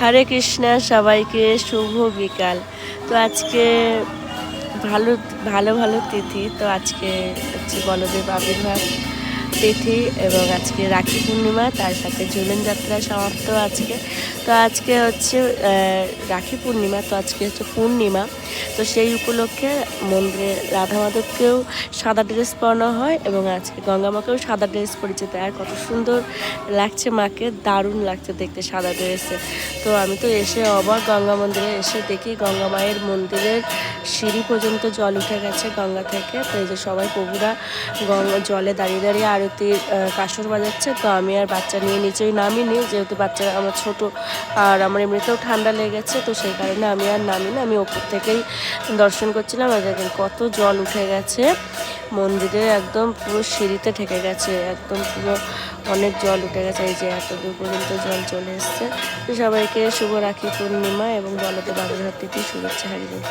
হরে কৃষ্ণা, সবাইকে শুভ বিকাল। তো আজকে ভালো ভালো ভালো তিথি। তো আজকে হচ্ছে বলদেব আবির্ভাব। তিথি এবং আজকে রাখি পূর্ণিমা, তার সাথে ঝুলন যাত্রা সমাপ্ত আজকে। তো আজকে হচ্ছে রাখি পূর্ণিমা, তো আজকে হচ্ছে পূর্ণিমা। তো সেই উপলক্ষে মন্দিরে রাধা মাধবকেও সাদা ড্রেস পরানো হয় এবং আজকে গঙ্গা মাকেও সাদা ড্রেস পরিচিত। আর কত সুন্দর লাগছে মাকে, দারুণ লাগছে দেখতে সাদা ড্রেসে। তো আমি তো এসে অবাক, গঙ্গা মন্দিরে এসে দেখি গঙ্গা মায়ের মন্দিরের সিঁড়ি পর্যন্ত জল উঠে গেছে গঙ্গা থেকে। তো এই যে সবাই প্রভুরা গঙ্গা জলে দাঁড়িয়ে দাঁড়িয়ে আরতির কাসর বাজাচ্ছে, তো আমি আর বাচ্চা নিয়ে নিচেই নামিনি যেহেতু বাচ্চা আমার ছোট আর আমার এমনিতেও ঠান্ডা লেগেছে, তো সেই কারণে আমি আর নামিনি আমি ওপর থেকেই দর্শন করছিলাম আর দেখেন কত জল উঠে গেছে। মন্দিরে একদম পুরো সিঁড়িতে ঠেকে গেছে, একদম পুরো অনেক জল উঠে গেছে। এই যে এত দূর পর্যন্ত জল চলে এসছে। সবাইকে শুভ রাখি পূর্ণিমা এবং বলতে বাবুর তিথি শুভেচ্ছা হারিয়ে